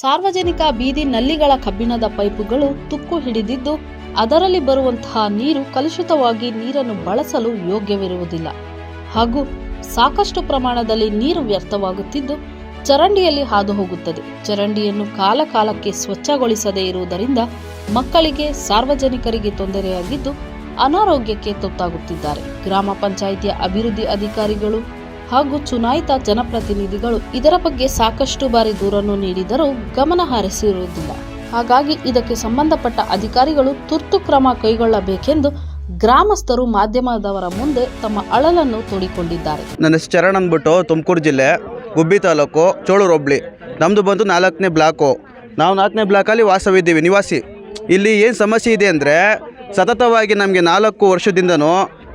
ಸಾರ್ವಜನಿಕ ಬೀದಿ ನಲ್ಲಿಗಳ ಕಬ್ಬಿಣದ ಪೈಪುಗಳು ತುಕ್ಕು ಹಿಡಿದಿದ್ದು, ಅದರಲ್ಲಿ ಬರುವಂತಹ ನೀರು ಕಲುಷಿತವಾಗಿ ನೀರನ್ನು ಬಳಸಲು ಯೋಗ್ಯವಿರುವುದಿಲ್ಲ. ಹಾಗೂ ಸಾಕಷ್ಟು ಪ್ರಮಾಣದಲ್ಲಿ ನೀರು ವ್ಯರ್ಥವಾಗುತ್ತಿದ್ದು, ಚರಂಡಿಯಲ್ಲಿ ಹಾದು ಹೋಗುತ್ತದೆ ಚರಂಡಿಯನ್ನು ಕಾಲ ಕಾಲಕ್ಕೆ ಸ್ವಚ್ಛಗೊಳಿಸದೇ ಇರುವುದರಿಂದ ಮಕ್ಕಳಿಗೆ, ಸಾರ್ವಜನಿಕರಿಗೆ ತೊಂದರೆಯಾಗಿದ್ದು, ಅನಾರೋಗ್ಯಕ್ಕೆ ತುತ್ತಾಗುತ್ತಿದ್ದಾರೆ. ಗ್ರಾಮ ಪಂಚಾಯಿತಿಯ ಅಭಿವೃದ್ಧಿ ಅಧಿಕಾರಿಗಳು ಹಾಗೂ ಚುನಾಯಿತ ಜನಪ್ರತಿನಿಧಿಗಳು ಇದರ ಬಗ್ಗೆ ಸಾಕಷ್ಟು ಬಾರಿ ದೂರನ್ನು ನೀಡಿದರೂ ಗಮನ ಹರಿಸಿರುವುದಿಲ್ಲ. ಹಾಗಾಗಿ ಇದಕ್ಕೆ ಸಂಬಂಧಪಟ್ಟ ಅಧಿಕಾರಿಗಳು ತುರ್ತು ಕ್ರಮ ಕೈಗೊಳ್ಳಬೇಕೆಂದು ಗ್ರಾಮಸ್ಥರು ಮಾಧ್ಯಮದವರ ಮುಂದೆ ತಮ್ಮ ಅಳಲನ್ನು ತೋಡಿಕೊಂಡಿದ್ದಾರೆ. ನನ್ನ ಹೆಸರು ಚರಣ್ ಅಂದ್ಬಿಟ್ಟು ತುಮಕೂರು ಜಿಲ್ಲೆ, ಗುಬ್ಬಿ ತಾಲೂಕು, ಚೋಳೂರು ಹೋಬ್ಳಿ. ನಮ್ಮದು ಬಂದು ನಾಲ್ಕನೇ ಬ್ಲಾಕು. ನಾವು ನಾಲ್ಕನೇ ಬ್ಲಾಕಲ್ಲಿ ವಾಸವಿದ್ದೀವಿ, ನಿವಾಸಿ. ಇಲ್ಲಿ ಏನು ಸಮಸ್ಯೆ ಇದೆ ಅಂದರೆ ಸತತವಾಗಿ ನಮಗೆ ನಾಲ್ಕು ವರ್ಷದಿಂದನೂ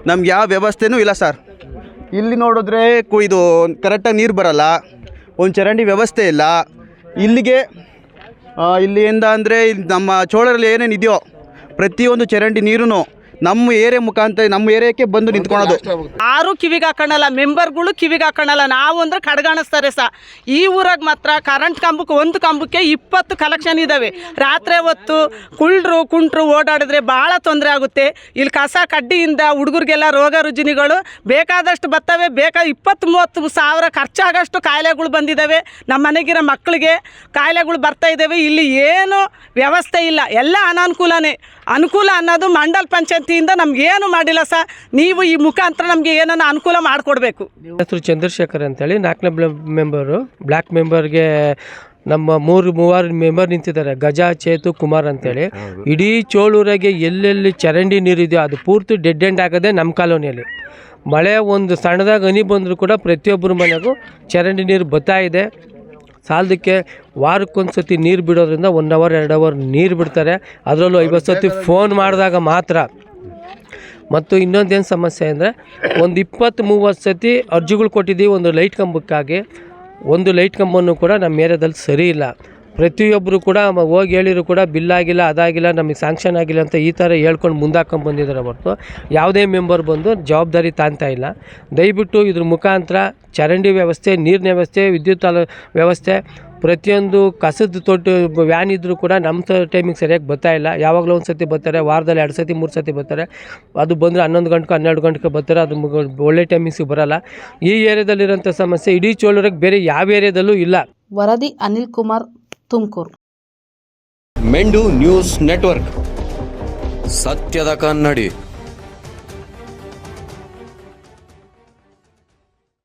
ನಮ್ಗೆ ಯಾವ ವ್ಯವಸ್ಥೆನೂ ಇಲ್ಲ ಸರ್. ಇಲ್ಲಿ ನೋಡಿದ್ರೆ ಕು ಇದು ಕರೆಕ್ಟಾಗಿ ನೀರು ಬರಲ್ಲ. ಒಂದು ಚರಂಡಿ ವ್ಯವಸ್ಥೆ ಇಲ್ಲ. ಇಲ್ಲಿಗೆ ಇಲ್ಲಿಂದ ಅಂದರೆ ನಮ್ಮ ಚೋಳರಲ್ಲಿ ಏನೇನಿದೆಯೋ ಪ್ರತಿಯೊಂದು ಚರಂಡಿ ನೀರು ನಮ್ಮ ಏರಿಯಾ ಮುಖಾಂತರ ನಮ್ಮ ಏರಿಯಾಕ್ಕೆ ಬಂದು ನಿಂತ್ಕೊಳ್ಳೋದು ಯಾರು ಕಿವಿಗೆ ಹಾಕೊಳ್ಳಲ್ಲ ಮೆಂಬರ್ಗಳು ಕಿವಿಗೆ ಹಾಕೊಳ್ಳಲ್ಲ ನಾವು ಅಂದ್ರೆ ಕಡ್ಗಾಣಿಸ್ತಾರೆ ಸಹ ಈ ಊರಾಗ ಮಾತ್ರ ಕರೆಂಟ್ ಕಂಬಕ್ಕೆ ಒಂದು ಕಂಬಕ್ಕೆ ಇಪ್ಪತ್ತು ಕಲೆಕ್ಷನ್ ಇದ್ದಾವೆ ರಾತ್ರಿ ಹೊತ್ತು ಕುಳ್ಳರು ಕುಂಟ್ರು ಓಡಾಡಿದ್ರೆ ಭಾಳ ತೊಂದರೆ ಆಗುತ್ತೆ. ಇಲ್ಲಿ ಕಸ ಕಡ್ಡಿಯಿಂದ ಹುಡುಗರಿಗೆಲ್ಲ ರೋಗ ರುಜಿನಿಗಳು ಬೇಕಾದಷ್ಟು ಬರ್ತವೆ ಬೇಕಾ ಇಪ್ಪತ್ತು ಮೂವತ್ತು ಸಾವಿರ ಖರ್ಚಾಗಷ್ಟು ಕಾಯಿಲೆಗಳು ಬಂದಿದ್ದಾವೆ ನಮ್ಮ ಮನೆಗಿರೋ ಮಕ್ಕಳಿಗೆ ಕಾಯಿಲೆಗಳು ಬರ್ತಾ ಇದ್ದಾವೆ ಇಲ್ಲಿ ಏನು ವ್ಯವಸ್ಥೆ ಇಲ್ಲ. ಎಲ್ಲ ಅನಾನುಕೂಲನೇ. ಅನುಕೂಲ ಅನ್ನೋದು ಮಂಡಲ್ ಪಂಚಾಯತಿಯಿಂದ ಏನು ಮಾಡಿಲ್ಲ ಸರ್ ನೀವು ಈ ಮುಖಾಂತರ ನಮಗೆ ಏನನ್ನ ಅನುಕೂಲ ಮಾಡಿಕೊಡ್ಬೇಕು. ಹೆಸರು ಚಂದ್ರಶೇಖರ್ ಅಂತೇಳಿ ನಾಲ್ಕನೇ ಬ್ಲ ಮೆಂಬರು ಬ್ಲ್ಯಾಕ್ ಮೆಂಬರ್ಗೆ ನಮ್ಮ ಮೂರು ಮೂವರು ಮೆಂಬರ್ ನಿಂತಿದ್ದಾರೆ ಗಜ ಚೇತು ಕುಮಾರ್ ಅಂತೇಳಿ. ಇಡೀ ಚೋಳೂರಾಗೆ ಎಲ್ಲೆಲ್ಲಿ ಚರಂಡಿ ನೀರಿದೆಯೋ ಅದು ಪೂರ್ತಿ ಡೆಡ್ ಎಂಡ್ ಆಗದೆ ನಮ್ಮ ಕಾಲೋನಿಯಲ್ಲಿ. ಮಳೆ ಒಂದು ಸಣ್ಣದಾಗ ಹನಿ ಬಂದರೂ ಕೂಡ ಪ್ರತಿಯೊಬ್ಬರ ಮನೆಗೂ ಚರಂಡಿ ನೀರು ಬರ್ತಾ ಇದೆ. ಸಾಲದಕ್ಕೆ ವಾರಕ್ಕೊಂದು ಸತಿ ನೀರು ಬಿಡೋದ್ರಿಂದ ಒನ್ ಅವರ್ ಎರಡು ಅವರ್ ನೀರು ಬಿಡ್ತಾರೆ. ಅದರಲ್ಲೂ ಐವತ್ತು ಸತಿ ಫೋನ್ ಮಾಡಿದಾಗ ಮಾತ್ರ. ಮತ್ತು ಇನ್ನೊಂದೇನು ಸಮಸ್ಯೆ ಅಂದರೆ ಒಂದು ಇಪ್ಪತ್ತು ಮೂವತ್ತು ಸತಿ ಅರ್ಜಿಗಳು ಕೊಟ್ಟಿದ್ದೀವಿ ಒಂದು ಲೈಟ್ ಕಂಬಕ್ಕಾಗಿ. ಒಂದು ಲೈಟ್ ಕಂಬವೂ ಕೂಡ ನಮ್ಮ ಏರಿಯಾದಲ್ಲಿ ಸರಿ ಇಲ್ಲ. ಪ್ರತಿಯೊಬ್ಬರು ಕೂಡ ಹೋಗಿ ಹೇಳಿದ್ರು ಕೂಡ ಬಿಲ್ ಆಗಿಲ್ಲ, ಅದಾಗಿಲ್ಲ, ನಮಗೆ ಸ್ಯಾಂಕ್ಷನ್ ಆಗಿಲ್ಲ ಅಂತ ಈ ಥರ ಹೇಳ್ಕೊಂಡು ಮುಂದಾಕೊಂಡು ಬಂದಿದ್ದಾರೆ ಹೊರತು. ಯಾವುದೇ ಮೆಂಬರ್ ಬಂದು ಜವಾಬ್ದಾರಿ ತಾಂತಾ ಇಲ್ಲ. ದಯವಿಟ್ಟು ಇದ್ರ ಮುಖಾಂತರ ಚರಂಡಿ ವ್ಯವಸ್ಥೆ, ನೀರಿನ ವ್ಯವಸ್ಥೆ, ವಿದ್ಯುತ್ ವ್ಯವಸ್ಥೆ, ಪ್ರತಿಯೊಂದು ಕಸದ ತೊಟ್ಟು, ವ್ಯಾನ್ ಇದ್ದರೂ ಕೂಡ ನಮ್ಮ ಟೈಮಿಗೆ ಸರಿಯಾಗಿ ಬರ್ತಾ ಇಲ್ಲ. ಯಾವಾಗಲೂ ಒಂದು ಸತಿ ಬರ್ತಾರೆ, ವಾರದಲ್ಲಿ ಎರಡು ಸತಿ, ಮೂರು ಸತಿ ಬರ್ತಾರೆ. ಅದು ಬಂದರೆ ಹನ್ನೊಂದು ಗಂಟೆಗೆ ಹನ್ನೆರಡು ಗಂಟೆಗೆ ಬರ್ತಾರೆ, ಅದು ಒಳ್ಳೆ ಟೈಮಿಂಗ್ಸಿಗೆ ಬರಲ್ಲ. ಈ ಏರಿಯಾದಲ್ಲಿರೋಂಥ ಸಮಸ್ಯೆ ಇಡೀ ಚೋಳರಿಗೆ ಬೇರೆ ಯಾವ ಏರಿಯಾದಲ್ಲೂ ಇಲ್ಲ. ವರದಿ ಅನಿಲ್ ಕುಮಾರ್ ತುಮಕೂರು. ಮೆಂಡು ನ್ಯೂಸ್ ನೆಟ್ವರ್ಕ್. ಸತ್ಯದ ಕನ್ನಡಿ.